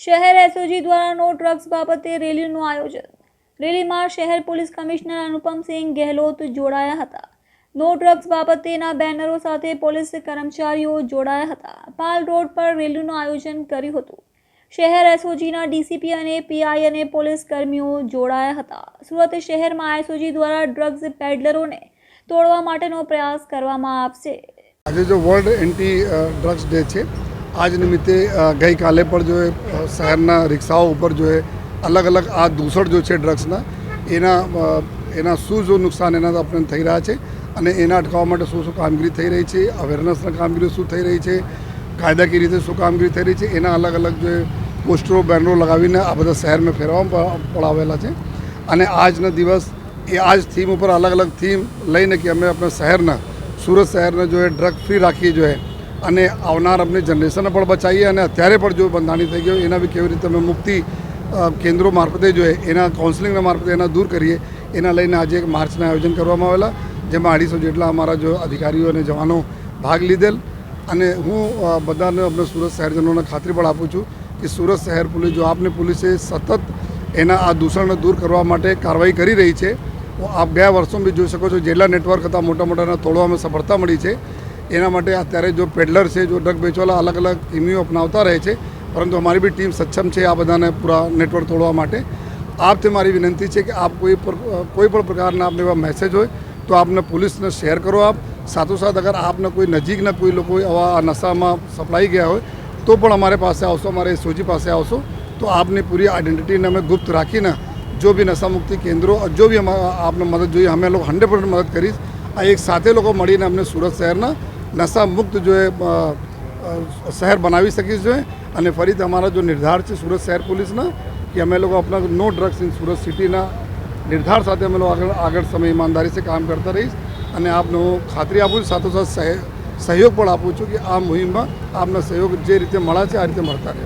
શહેર એસઓજી દ્વારા નો ડ્રગ્સ બાબતે રેલીનું આયોજન. રેલીમાં શહેર પોલીસ કમિશનર અનુપમસિંહ ગેહલોત જોડાયા હતા. નો ડ્રગ્સ બાબતેના બેનરો સાથે પોલીસ કર્મચારીઓ જોડાયા હતા. પાલ રોડ પર રેલીનું આયોજન કર્યું હતું. શહેર એસઓજીના ડીસીપી અને પીઆઈ અને પોલીસ કર્મીઓ જોડાયા હતા. સુરત શહેરમાં એસઓજી દ્વારા ડ્રગ્સ પેડલરોને તોડવા માટેનો પ્રયાસ કરવામાં આવશે. આજે જો વર્લ્ડ એન્ટી ડ્રગ્સ ડે છે આજ નિમિત્તે ગઈકાલે પણ જો શહેરના રિક્ષાઓ ઉપર જો અલગ અલગ આ દૂષણ જો છે ડ્રગ્સના, એના એના શું જો નુકસાન એના આપણને થઈ રહ્યા છે અને એના અટકાવવા માટે શું શું કામગીરી થઈ રહી છે અવેરનેસના કામગીરી શું થઈ રહી છે, કાયદાકીય રીતે શું કામગીરી થઈ રહી છે, એના અલગ અલગ જે પોસ્ટરો, બેનરો લગાવીને આ બધા શહેરમાં ફેરવામાં પડાવેલા છે. અને આજનો દિવસ એ આજ થીમ ઉપર અલગ અલગ થીમ લઈને કે અમે આપણા શહેરના, સુરત શહેરને જો એ ડ્રગ ફ્રી રાખીએ જોઈએ અને આવનાર અમને જનરેશનને પણ બચાવીએ અને અત્યારે પણ જો બંધાણી થઈ ગયો, એના બી કેવી રીતે અમે મુક્તિ કેન્દ્રો મારફતે જોઈએ એના કાઉન્સિલિંગના મારફતે એના દૂર કરીએ, એના લઈને આજે એક માર્ચના આયોજન કરવામાં આવેલા, જેમાં અઢીસો જેટલા અમારા જો અધિકારીઓ અને જવાનો ભાગ લીધેલ. અને હું બધાને આપણે સુરત શહેરજનોને ખાતરી પણ આપું છું કે સુરત શહેર પોલીસ, જો આપને પોલીસે સતત એના આ દૂષણને દૂર કરવા માટે કાર્યવાહી કરી રહી છે આપ ગયા વર્ષોમાં બી જોઈ શકો છો, જેટલા નેટવર્ક હતા મોટા મોટાના તોડવામાં સફળતા મળી છે. એના માટે અત્યારે જો પેડલર છે, જો ડ્રગ વેચવાલા અલગ અલગ ઇમ્યુ અપનાવતા રહે છે, પરંતુ અમારી બી ટીમ સક્ષમ છે આ બધાને પૂરા નેટવર્ક તોડવા માટે. આપથી મારી વિનંતી છે કે આપ કોઈ કોઈ પણ પ્રકારના આપને એવા મેસેજ હોય, તો આપને પોલીસને શેર કરો આપ. સાથોસાથ અગર આપને કોઈ નજીકના કોઈ લોકો આવા નશામાં સપ્લાઈ ગયા હોય, તો પણ અમારે પાસે આવશો, અમારે સોજી પાસે આવશો. તો આપની પૂરી આઈડેન્ટિટીને અમે ગુપ્ત રાખીને, જો બી નશામુક્તિ કેન્દ્રો, જો બી આપને મદદ જોઈએ, અમે લોકો હંડ્રેડ પર્સન્ટ મદદ કરીશ. આ એક સાથે લોકો મળીને અમને સુરત શહેરના નશા મુક્ત જો શહેર બનાવી શકીશ જોઈએ અને ફરી અમારા જો નિર્ધાર છે સુરત શહેર પોલીસના કે અમે લોકો આપણા નો ડ્રગ્સ ઇન સુરત સિટીના નિર્ધાર સાથે અમે લોકો આગળ આગળ સમય ઈમાનદારી से કામ કરતા રહીશ અને આપનો ખાતરી આપું છું, સાથોસાથ સહે- સહયોગ પણ આપું છું કે આ મુહિમમાં આપનો સહયોગ જે રીતે મળે છે આ રીતે મળતા રહે.